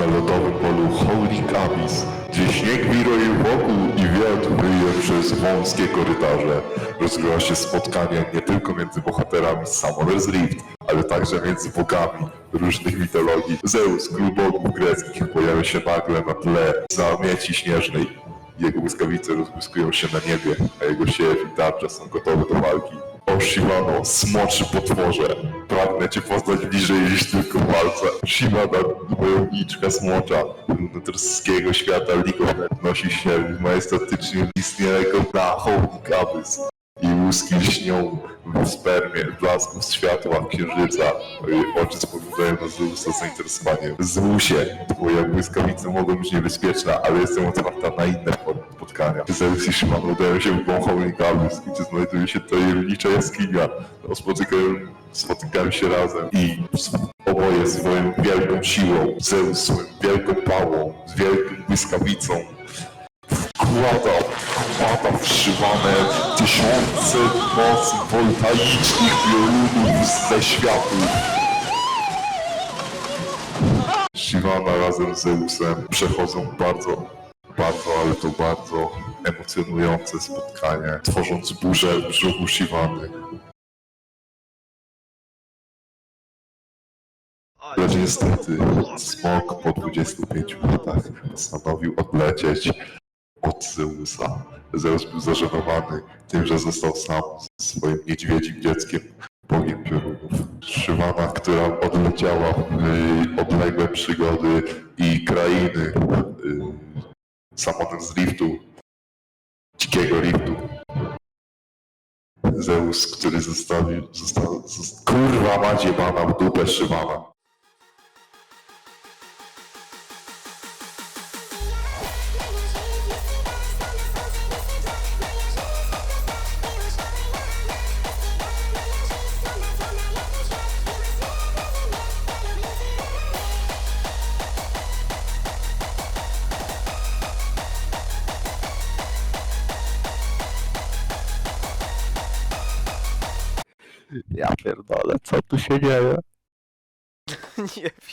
na lodowym polu Holding Abyss, gdzie śnieg wiruje wokół i wiatr wyje przez wąskie korytarze. Rozgrywa się spotkanie nie tylko między bohaterami Summoner's Rift, ale także między bogami różnych mitologii. Zeus, król bogów greckich, pojawia się nagle na tle zamieci śnieżnej. Jego błyskawice rozbłyskują się na niebie, a jego siew i tarcza są gotowe do walki. O Shivano, smoczy potworze, pragnę cię poznać bliżej niż tylko palce. Shivana, wojowniczka smocza, lunatorskiego świata League nosi się majestatycznie istniejącego na Hołdik Abyss. I łuski lśnią w spermie, blasków światła, księżyca. Jej Oczy spoglądają na Zeusa z zainteresowaniem. Zeusie, twoje błyskawice mogą być niebezpieczne, ale jestem otwarta na inne spotkania. Zeus i Szymon udają się w Wąchołnik Abyss, gdzie znajduje się ta tajemnicza jaskinia. Spotykają, spotykają się razem i oboje swoją wielką siłą, Zeus swoją wielką pałą, z wielką błyskawicą, wkłada, wkłada wszywane tysiące mocy voltaicznych piorunów ze światów. Shivana razem z Zeusem przechodzą bardzo, bardzo, ale to bardzo emocjonujące spotkanie, tworząc burzę w brzuchu. Lecz niestety smok po 25 latach postanowił odlecieć od Zeusa. Zeus był zażenowany tym, że został sam ze swoim niedźwiedzim dzieckiem, bogiem piorunów. Szywana, która odleciała w odległe przygody i krainy samotnym z liftu, dzikiego liftu. Zeus, który zostawił, został, zost... kurwa macie pana w dupę Szywana. Ja pierdolę, co tu się dzieje? Nie